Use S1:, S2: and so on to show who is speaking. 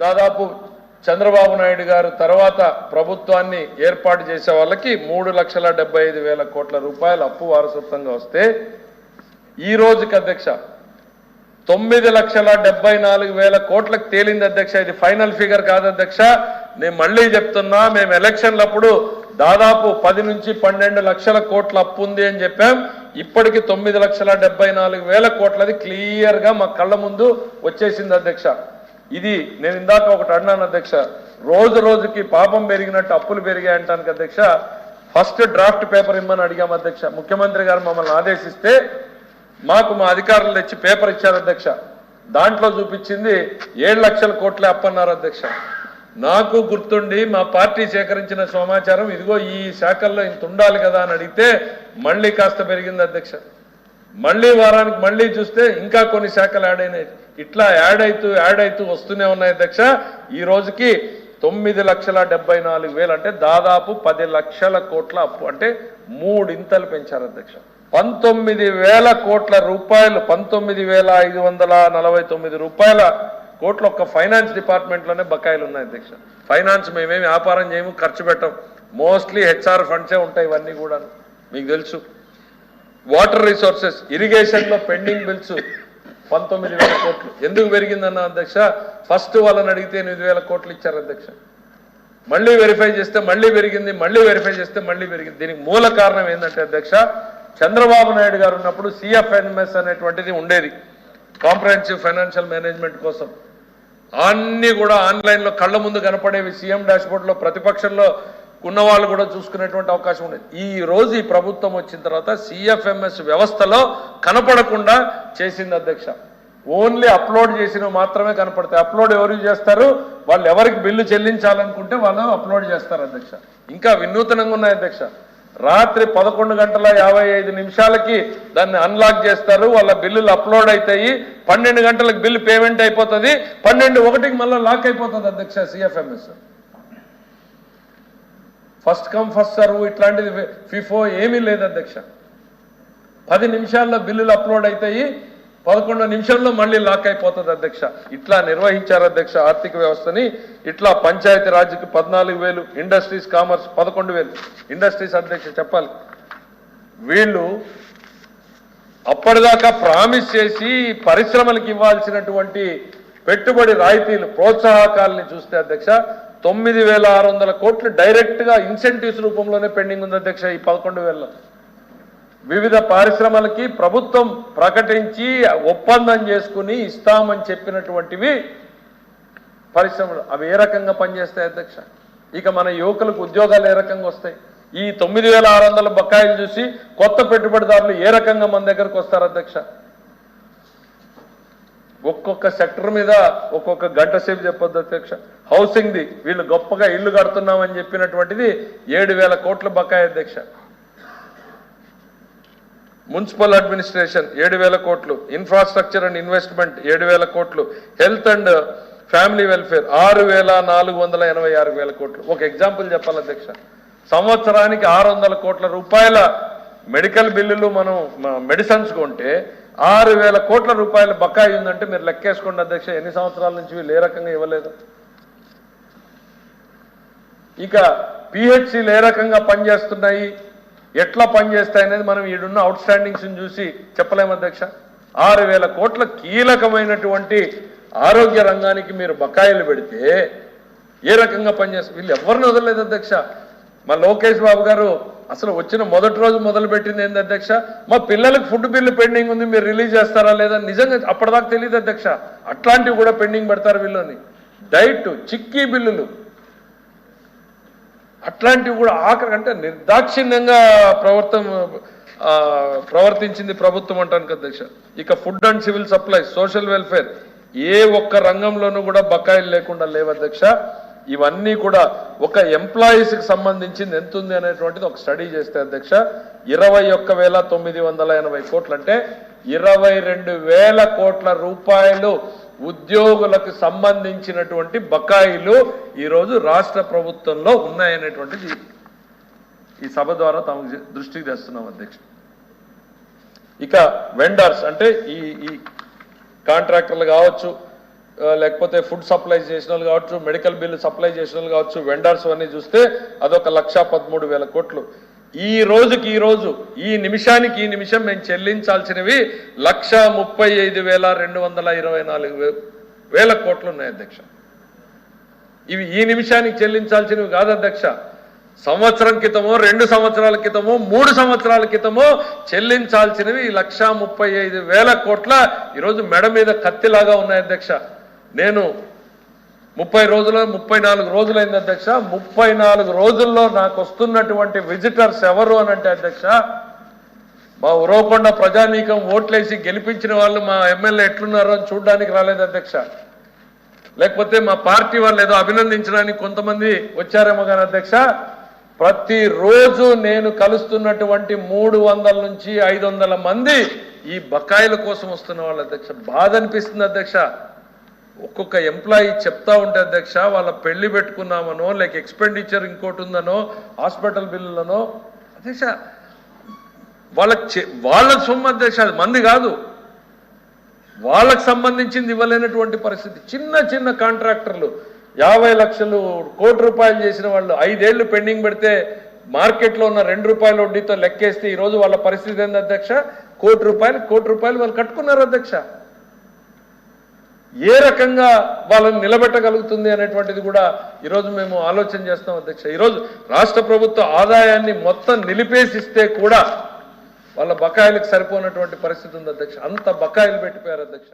S1: దాదాపు చంద్రబాబు నాయుడు గారు తర్వాత ప్రభుత్వాన్ని ఏర్పాటు చేసే వాళ్ళకి మూడు లక్షల డెబ్బై ఐదు వేల కోట్ల రూపాయలు అప్పు వారసత్వంగా వస్తే ఈ రోజుకి అధ్యక్ష తొమ్మిది లక్షల డెబ్బై నాలుగు వేల కోట్లకు తేలింది అధ్యక్ష. ఇది ఫైనల్ ఫిగర్ కాదు అధ్యక్ష. నేను మళ్ళీ చెప్తున్నా మేము ఎలక్షన్లప్పుడు దాదాపు పది నుంచి పన్నెండు లక్షల కోట్ల అప్పు ఉంది అని చెప్పాం. ఇప్పటికి తొమ్మిది లక్షల డెబ్బై నాలుగు వేల కోట్లది క్లియర్గా మా కళ్ళ ముందు వచ్చేసింది అధ్యక్ష. ఇది నేను ఇందాక ఒకటి అన్నాను అధ్యక్ష రోజు రోజుకి పాపం పెరిగినట్టు అప్పులు పెరిగాయి అంటానికి అధ్యక్ష ఫస్ట్ డ్రాఫ్ట్ పేపర్ ఇమ్మని అడిగాము అధ్యక్ష. ముఖ్యమంత్రి గారు మమ్మల్ని ఆదేశిస్తే మాకు మా అధికారులు తెచ్చి పేపర్ ఇచ్చారు అధ్యక్ష. దాంట్లో చూపించింది ఏడు లక్షల కోట్లే అప్పన్నారు అధ్యక్ష. నాకు గుర్తుండి మా పార్టీ సేకరించిన సమాచారం ఇదిగో ఈ శాఖల్లో ఇంత ఉండాలి కదా అని అడిగితే మళ్ళీ కాస్త పెరిగింది అధ్యక్ష. మళ్ళీ వారానికి మళ్ళీ చూస్తే ఇంకా కొన్ని శాఖలు ఆడైనాయి ఇట్లా యాడ్ అవుతూ యాడ్ అవుతూ వస్తూనే ఉన్నాయి అధ్యక్ష. ఈ రోజుకి తొమ్మిది లక్షల డెబ్బై నాలుగు వేలు అంటే దాదాపు పది లక్షల కోట్ల అప్పు అంటే మూడింతలు పెంచారు అధ్యక్ష. పంతొమ్మిది వేల కోట్ల రూపాయలు పంతొమ్మిది వేల ఐదు వందల నలభై తొమ్మిది రూపాయల కోట్ల ఒక్క ఫైనాన్స్ డిపార్ట్మెంట్లోనే బకాయిలు ఉన్నాయి అధ్యక్ష. ఫైనాన్స్ మేమేమి వ్యాపారం చేయము ఖర్చు పెట్టం. మోస్ట్లీ హెచ్ఆర్ ఫండ్సే ఉంటాయి ఇవన్నీ కూడా మీకు తెలుసు. వాటర్ రిసోర్సెస్ ఇరిగేషన్లో పెండింగ్ బిల్స్ పంతొమ్మిది వేల కోట్లు. ఎందుకు పెరిగిందన్న అధ్యక్ష? ఫస్ట్ వాళ్ళని అడిగితే ఎనిమిది వేల కోట్లు ఇచ్చారు అధ్యక్ష. మళ్ళీ వెరిఫై చేస్తే మళ్ళీ పెరిగింది మళ్ళీ వెరిఫై చేస్తే మళ్ళీ పెరిగింది. దీనికి మూల కారణం ఏంటంటే అధ్యక్ష చంద్రబాబు నాయుడు గారు ఉన్నప్పుడు సిఎఫ్ఎన్ఎంఎస్ అనేటువంటిది ఉండేది. కాంప్రహెన్సివ్ ఫైనాన్షియల్ మేనేజ్మెంట్ కోసం. అన్ని కూడా ఆన్లైన్లో కళ్ళ ముందు కనపడేవి. సీఎం డాష్బోర్డ్లో ప్రతిపక్షంలో ఉన్న వాళ్ళు కూడా చూసుకునేటువంటి అవకాశం ఉండేది ఈ రోజు ఈ ప్రభుత్వం వచ్చిన తర్వాత సిఎఫ్ఎంఎస్ వ్యవస్థలో కనపడకుండా చేసింది అధ్యక్ష. ఓన్లీ అప్లోడ్ చేసినవి మాత్రమే కనపడతాయి. అప్లోడ్ ఎవరు చేస్తారు? వాళ్ళు ఎవరికి బిల్లు చెల్లించాలనుకుంటే వాళ్ళు అప్లోడ్ చేస్తారు అధ్యక్ష. ఇంకా వినూతనంగా ఉన్నాయి అధ్యక్ష. రాత్రి పదకొండు గంటల యాభై ఐదు నిమిషాలకి దాన్ని అన్లాక్ చేస్తారు. వాళ్ళ బిల్లులు అప్లోడ్ అవుతాయి పన్నెండు గంటలకు బిల్లు పేమెంట్ అయిపోతుంది. పన్నెండు ఒకటికి మళ్ళీ లాక్ అయిపోతుంది అధ్యక్ష CFMS first come first serve ఇట్లాంటిది ఫిఫో ఏమీ లేదు అధ్యక్ష. పది నిమిషాల్లో బిల్లులు అప్లోడ్ అవుతాయి పదకొండు నిమిషంలో మళ్ళీ లాక్ అయిపోతుంది అధ్యక్ష. ఇట్లా నిర్వహించారు అధ్యక్ష ఆర్థిక వ్యవస్థని. ఇట్లా పంచాయతీ రాజ్కి పద్నాలుగు వేలు ఇండస్ట్రీస్ కామర్స్ పదకొండు వేలు. ఇండస్ట్రీస్ అధ్యక్ష చెప్పాలి. వీళ్ళు అప్పటిదాకా ప్రామిస్ చేసి పరిశ్రమలకు ఇవ్వాల్సినటువంటి పెట్టుబడి రాయితీలు ప్రోత్సాహకాలని చూస్తే అధ్యక్ష తొమ్మిది వేల ఆరు వందల కోట్లు డైరెక్ట్గా ఇన్సెంటివ్స్ రూపంలోనే పెండింగ్ ఉంది అధ్యక్ష ఈ పదకొండు వేలలో వివిధ పరిశ్రమలకి ప్రభుత్వం ప్రకటించి ఒప్పందం చేసుకుని ఇస్తామని చెప్పినటువంటివి పరిశ్రమలు. అవి ఏ రకంగా పనిచేస్తాయి అధ్యక్ష? ఇక మన యువకులకు ఉద్యోగాలు ఏ రకంగా వస్తాయి? ఈ తొమ్మిది వేల ఆరు వందల బకాయిలు చూసి కొత్త పెట్టుబడిదారులు ఏ రకంగా మన దగ్గరకు వస్తారు అధ్యక్ష? ఒక్కొక్క సెక్టర్ మీద ఒక్కొక్క గంట సేపు చెప్పొద్దు అధ్యక్ష. హౌసింగ్ ది వీళ్ళు గొప్పగా ఇల్లు కడుతున్నామని చెప్పినటువంటిది ఏడు వేల కోట్ల బకాయి అధ్యక్ష. మున్సిపల్ అడ్మినిస్ట్రేషన్ ఏడు వేల కోట్లు ఇన్ఫ్రాస్ట్రక్చర్ అండ్ ఇన్వెస్ట్మెంట్ ఏడు వేల కోట్లు హెల్త్ అండ్ ఫ్యామిలీ వెల్ఫేర్ ఆరు వేల నాలుగు వందల ఎనభై ఆరు వేల కోట్లు. ఒక ఎగ్జాంపుల్ చెప్పాలి అధ్యక్ష. సంవత్సరానికి ఆరు వందల కోట్ల రూపాయల మెడికల్ బిల్లులు మనం మెడిసిన్స్ కొంటే ఆరు వేల కోట్ల రూపాయల బకాయి ఉందంటే మీరు లెక్కేసుకోండి అధ్యక్ష ఎన్ని సంవత్సరాల నుంచి వీళ్ళు ఏ రకంగా ఇవ్వలేదు. ఇక పిహెచ్సిలు ఏ రకంగా పనిచేస్తున్నాయి ఎట్లా పనిచేస్తాయి అనేది మనం ఈడున్న అవుట్ స్టాండింగ్స్ని చూసి చెప్పలేము అధ్యక్ష. ఆరు వేల కోట్ల కీలకమైనటువంటి ఆరోగ్య రంగానికి మీరు బకాయిలు పెడితే ఏ రకంగా పనిచేస్తారు వీళ్ళు ఎవరిని వదలలేదు అధ్యక్ష. మా లోకేష్ బాబు గారు అసలు వచ్చిన మొదటి రోజు మొదలు పెట్టింది ఏంది అధ్యక్ష? మా పిల్లలకు ఫుడ్ బిల్లు పెండింగ్ ఉంది మీరు రిలీజ్ చేస్తారా లేదా? నిజంగా అప్పటిదాకా తెలియదు అధ్యక్ష. అట్లాంటివి కూడా పెండింగ్ పెడతారు వీళ్ళని. డైట్ చిక్కీ బిల్లులు. అట్లాంటివి కూడా ఆఖరి అంటే నిర్దాక్షిణ్యంగా ప్రవర్తన ప్రవర్తించింది ప్రభుత్వం అంటానికి అధ్యక్ష. ఇక food and civil supply social welfare ఏ ఒక్క రంగంలోనూ కూడా బకాయిలు లేకుండా లేవు అధ్యక్ష. ఇవన్నీ కూడా ఒక ఎంప్లాయీస్కి సంబంధించింది ఎంత ఉంది అనేటువంటిది ఒక స్టడీ చేస్తే అధ్యక్ష ఇరవై ఒక్క వేల తొమ్మిది వందల ఎనభై కోట్లు అంటే ఇరవై రెండు వేల కోట్ల రూపాయలు ఉద్యోగులకు సంబంధించినటువంటి బకాయిలు ఈరోజు రాష్ట్ర ప్రభుత్వంలో ఉన్నాయనేటువంటిది ఈ సభ ద్వారా తమ దృష్టికి తెస్తున్నాం అధ్యక్ష. ఇక వెండర్స్ అంటే ఈ ఈ కాంట్రాక్టర్లు కావచ్చు లేకపోతే ఫుడ్ సప్లై చేసిన వాళ్ళు కావచ్చు మెడికల్ బిల్లు సప్లై చేసిన వాళ్ళు కావచ్చు వెండర్స్ అన్ని చూస్తే అదొక లక్ష పదమూడు వేల కోట్లు. ఈ రోజుకి ఈ రోజు ఈ నిమిషానికి ఈ నిమిషం మేము చెల్లించాల్సినవి లక్ష ముప్పై ఐదు వేల రెండు వందల ఇరవై నాలుగు వేల కోట్లు ఉన్నాయి అధ్యక్ష. ఇవి ఈ నిమిషానికి చెల్లించాల్సినవి కాదు అధ్యక్ష. సంవత్సరం క్రితమో రెండు సంవత్సరాల క్రితమో మూడు సంవత్సరాల క్రితమో చెల్లించాల్సినవి లక్ష ముప్పై ఐదు వేల కోట్ల. ఈరోజు మెడ మీద కత్తిలాగా ఉన్నాయి అధ్యక్ష. నేను ముప్పై రోజుల ముప్పై నాలుగు రోజులైంది అధ్యక్ష. ముప్పై నాలుగు రోజుల్లో నాకు వస్తున్నటువంటి విజిటర్స్ ఎవరు అని అంటే అధ్యక్ష మా ఉరవకొండ ప్రజానీకం ఓట్లేసి గెలిపించిన వాళ్ళు మా ఎమ్మెల్యే ఎట్లున్నారో అని చూడడానికి రాలేదు అధ్యక్ష. లేకపోతే మా పార్టీ వాళ్ళు ఏదో అభినందించడానికి కొంతమంది వచ్చారేమో కానీ అధ్యక్ష ప్రతిరోజు నేను కలుస్తున్నటువంటి మూడు వందల నుంచి ఐదు వందల మంది ఈ బకాయిల కోసం వస్తున్న వాళ్ళు అధ్యక్ష. బాధ అనిపిస్తుంది అధ్యక్ష. ఒక్కొక్క ఎంప్లాయీ చెప్తా ఉంటే అధ్యక్ష వాళ్ళ పెళ్ళి పెట్టుకున్నామనో లేక ఎక్స్పెండిచర్ ఇంకోటి ఉందనో హాస్పిటల్ బిల్లులనో అధ్యక్ష వాళ్ళకి వాళ్ళ సొమ్ము అధ్యక్ష అది మంది కాదు. వాళ్ళకు సంబంధించింది ఇవ్వలేనటువంటి పరిస్థితి. చిన్న చిన్న కాంట్రాక్టర్లు యాభై లక్షలు కోటి రూపాయలు చేసిన వాళ్ళు ఐదేళ్ళు పెండింగ్ పెడితే మార్కెట్లో ఉన్న రెండు రూపాయల వడ్డీతో లెక్కేస్తే ఈరోజు వాళ్ళ పరిస్థితి ఏంది అధ్యక్ష? కోటి రూపాయలు కోటి రూపాయలు వాళ్ళు కట్టుకున్నారు అధ్యక్ష. ఏ రకంగా వాళ్ళని నిలబెట్టగలుగుతుంది అనేటువంటిది కూడా ఈరోజు మేము ఆలోచన చేస్తాం అధ్యక్ష. ఈరోజు రాష్ట్ర ప్రభుత్వ ఆదాయాన్ని మొత్తం నిలిపేసిస్తే కూడా వాళ్ళ బకాయిలకు సరిపోనటువంటి పరిస్థితి ఉంది అధ్యక్ష. అంత బకాయిలు పెట్టిపోయారు అధ్యక్ష.